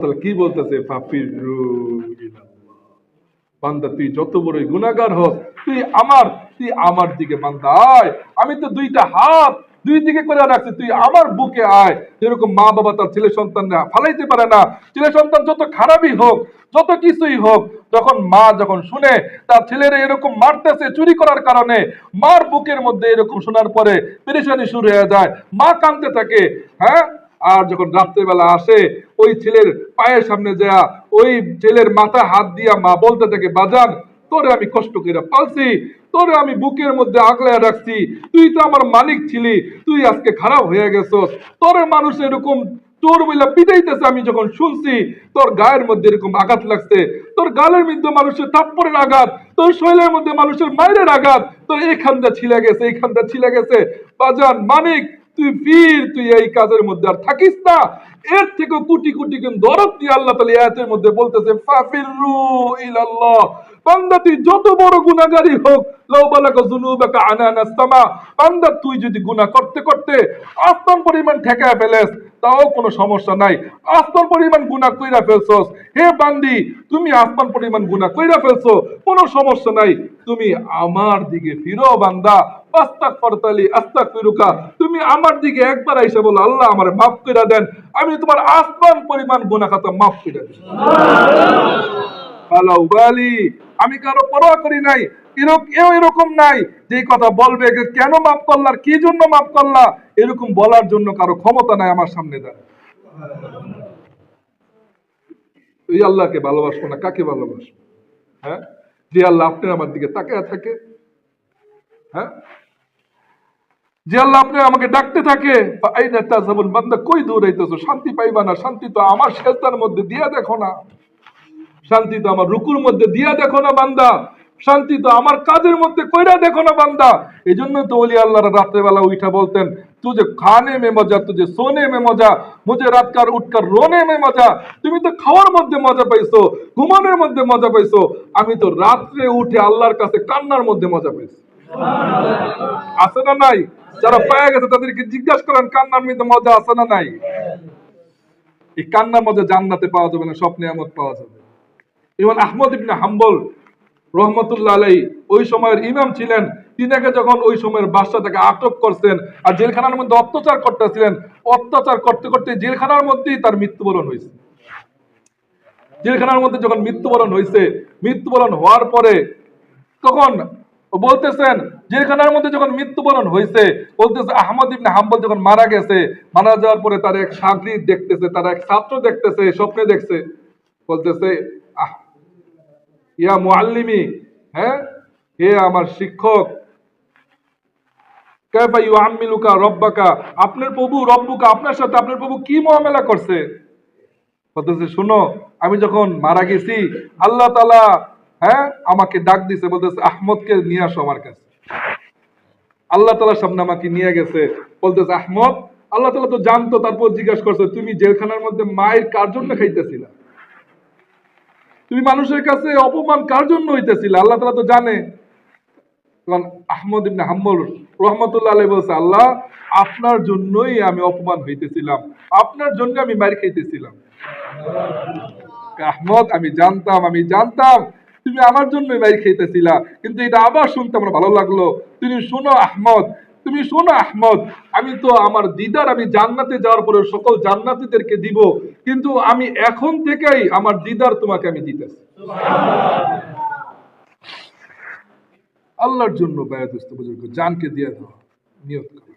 তাহলে কি বলতেছে? ফাফিরু। বান্দা, তুই যত বড়ই গুনাহগার হোক তুই আমার তুই আমার দিকে বান্দা আয়। আমি তো দুইটা হাত দুই দিকে করে রাখছি, তুই আমার বুকে আয়। যেরকম মা বাবা তার ছেলে সন্তান ফালাইতে পারে না, ছেলে সন্তান যত খারাপই হোক, যত কিছুই হোক, যখন মা যখন শুনে তার ছেলেরা এরকম মারতেছে চুরি করার কারণে, মার বুকের মধ্যে এরকম শোনার পরে পেরেশানি শুরু হয়ে যায়, মা কাঁদতে থাকে হ্যাঁ? আর যখন রাত্রেবেলা আসে, ওই ছেলের পায়ের সামনে যায়া ওই ছেলের মাথা হাত দিয়া মা বলতে থাকে, বাজান, তোরে আমি কষ্ট করে পালছি, তোরে আমি বুকের মধ্যে আগলায় রাখছি, তুই তো আমার মালিক ছিলি, তুই আজকে খারাপ হয়ে গেছস, তোরে মানুষ এরকম তোর বইলা পিটাইতেছে আমি যখন শুনছি, তোর গায়ের মধ্যে এরকম আঘাত লাগছে, তোর গালের মধ্যে মানুষের থাপ্পড়ের আঘাত, তোর শৈলের মধ্যে মানুষের মায়ের আঘাত, তোর এইখানটা ছিলে গেছে, এইখানটা ছিলে গেছে, বাজান, মানিক তুই বীর তুই এই কাজের মধ্যে আর থাকিস না। এর থেকে কোটি কোটি কিন্তু দরদ দিয়ে আল্লাহ তাআলা আয়াতের মধ্যে বলতেছে ফাফিরু ইলাল্লাহ। যত বড় গুনাহগারই হোক আনানা সামা তুই যদি গুনাহ করতে করতে আসমান পরিমাণ ঠেকায় ফেলেস, তাও কোনো সমস্যা নাই। আসমান পরিমাণ গুনাহ কইরা ফেলছস। হে বান্দি, তুমি আসমান পরিমাণ গুনাহ কইরা ফেলছো, কোনো সমস্যা নাই। তুমি আমার দিকে ফিরো বান্দা। তুমি আমার দিকে একবার এসে বলো, আল্লাহ আমার মাফ করে দেন। আমি তোমার আসমান পরিমাণ গুনাহ খাতা মাফ করে আমি কারও পরোয়া করি নাই এরকম নাই যে কথা বলবে কেন মাফ করলার কি জন্য মাফ করলা? এরকম বলার জন্য কারও ক্ষমতা নাই আমার সামনে দাঁড়ায়। এই আল্লাহকে ভালোবাসবো না, কাকে ভালোবাসবো? হ্যাঁ? যে আল্লাহ আপনি আমার দিকে তাকিয়ে থাকে। হ্যাঁ? যে আল্লাহ আপনি আমাকে ডাকতে থাকে বান্দা কই দূর হইতেছো শান্তি পাইবা না শান্তি তো আমার শেষদার মধ্যে দিয়া দেখো না। শান্তি তো আমার রুকুর মধ্যে দিয়া দেখো না বান্দা। শান্তি তো আমার কাজের মধ্যে কইরা দেখো না বান্দা। এই জন্য তো ওলি আল্লাহর রাত্রেবেলা উঠা বলতেন তুঝে খানে মে মজা তুঝে সোনে মে মজা মুঝে রাতকার উঠকার রোনে মে মজা তুমি তো খাওয়ার মধ্যে মজা পাইছো ঘুমানোর মধ্যে মজা পাইছো। আমি তো রাত্রে উঠে আল্লাহর কাছে কান্নার মধ্যে মজা পাইছি। আছে না নাই? যারা পেয়ে গেছে তাদেরকে জিজ্ঞাসা করেন, কান্নার মধ্যে মজা আছে না নাই? এই কান্নার মধ্যে জান্নাতে পাওয়া যাবে না, স্বপ্নে আমদ পাওয়া যাবে। ইমাম আহমদ ইবনে হাম্বল রহমতুল্লাহ আলাই ওই সময়ের ইমাম ছিলেন। তিনাকে যখন ওই সময়ের বাদশা তাকে আটক করছেন আর জেলখানার মধ্যে অত্যাচার করতেছিলেন, অত্যাচার করতে করতে জেলখানার মধ্যেই তার মৃত্যুবরণ হয়েছে। জেলখানার মধ্যে যখন মৃত্যুবরণ হয়েছে, মৃত্যুবরণ হওয়ার পরে তখন বলতেছেন, জেলখানার মধ্যে যখন মৃত্যুবরণ হয়েছে বলতেছে আহমদ ইবনে হাম্বল যখন মারা গেছে, মারা যাওয়ার পরে তার এক সাগরিদ দেখতেছে, তার এক ছাত্র দেখতেছে স্বপ্নে দেখছে। বলতেছে ইয়া মুআল্লিমি হ্যাঁ? হে আমার শিক্ষক, কাইফা ইউআম্মিলুকা রব্বাকা, আপনার প্রভু রব্বুকা আপনার সাথে, আপনার প্রভু কি মুআমালা করছে? বলতেছে, শুনো, আমি যখন মারা গেছি, আল্লাহ তাআলা হ্যাঁ আমাকে ডাক দিছে, বলতেছে, আহমদকে নিয়ে আসো আমার কাছে। আল্লাহ তাআলার সামনে আমাকে নিয়ে গেছে, বলতেছে, আহমদ, আল্লাহ তালা তো জানতো, তারপর জিজ্ঞাসা করছে, তুমি জেলখানার মধ্যে মায়ের কার জন্য খাইতেছিলা? তুমি মানুষের কাছে অপমান কার জন্য হইতেছিল? আল্লাহ তালা তো জানে। আহমদ ইবনে হাম্বল রহমতুল্লাহ আলাই বলছে, আল্লাহ, আপনার জন্যই আমি অপমান হইতেছিলাম। আপনার জন্য আমি মার খাইতেছিলাম। আহমদ, আমি জানতাম আমি জানতাম। তুমি আমার জন্যই মার খাইতেছিলা কিন্তু এটা আবার শুনতে আমার ভালো লাগল। তুমি শোনো আহমদ, তুমি শোনো আহমদ, আমি তো আমার দিদার, আমি জান্নাতে যাওয়ার পরে সকল জান্নাতীদেরকে দিব, কিন্তু আমি এখন থেকেই আমার দিদার তোমাকে আমি দিতেছি। আল্লাহর জন্য ব্যয় বুজুর্গ, জানকে দিয়ে দাও, নিয়ত করো।